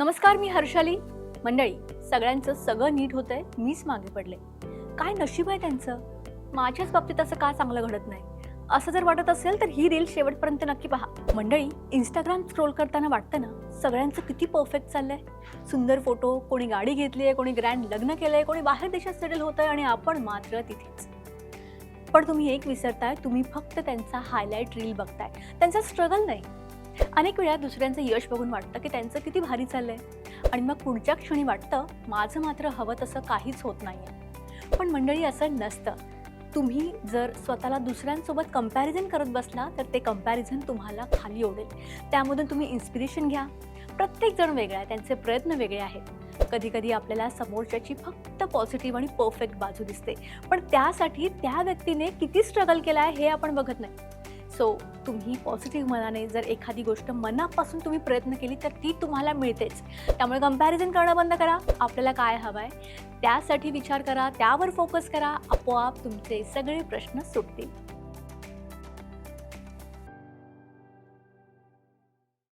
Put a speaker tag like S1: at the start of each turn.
S1: नमस्कार मी हर्षाली. मंडळी सगळ्यांचं सगळं नीट होतंय मीच मागे पडले. काय नशीब आहे त्यांचं? माझ्याच बाबतीत असं का चांगलं घडत नाही? असं जर वाटत असेल तर ही रील शेवटपर्यंत नक्की पहा. मंडळी इंस्टाग्राम स्क्रोल करताना वाटतं ना सगळ्यांचं किती परफेक्ट चाललंय? सुंदर फोटो कोणी गाडी घेतली आहे कोणी ग्रँड लग्न केलंय कोणी बाहेर देशात सेटल होत आहे आणि आपण मात्र तिथेच. पण तुम्ही एक विसरताय तुम्ही फक्त त्यांचा हायलाईट रील बघताय. त्यांचा स्ट्रगल नाही. अनेक वेळा दुसऱ्यांचं यश बघून वाटतं की त्यांचं किती भारी चाललंय. आणि मग पुढच्या क्षणी वाटतं माझं मात्र हवं तसं काहीच होत नाही पण मंडळी असं नसतं. तुम्ही जर स्वतःला दुसऱ्यांसोबत कंपॅरिझन करत बसला तर ते कंपॅरिझन तुम्हाला खाली ओढेल. त्यामधून तुम्ही इन्स्पिरेशन घ्या. प्रत्येक जण वेगळा आहे त्यांचे प्रयत्न वेगळे आहेत. कधीकधी आपल्याला समोरच्याची फक्त पॉझिटिव्ह आणि परफेक्ट बाजू दिसते. पण त्यासाठी त्या व्यक्तीने किती स्ट्रगल केला आहे हे आपण बघत नाही. सो तुम्ही पॉझिटिव्ह मनाने जर एखादी गोष्ट मनापासून तुम्ही प्रयत्न केली तर ती तुम्हाला मिळतेच. त्यामुळे कंपॅरिझन करणं बंद करा. आपल्याला काय हवं आहे त्यासाठी विचार करा. त्यावर फोकस करा. आपोआप तुमचे सगळे प्रश्न सुटतील.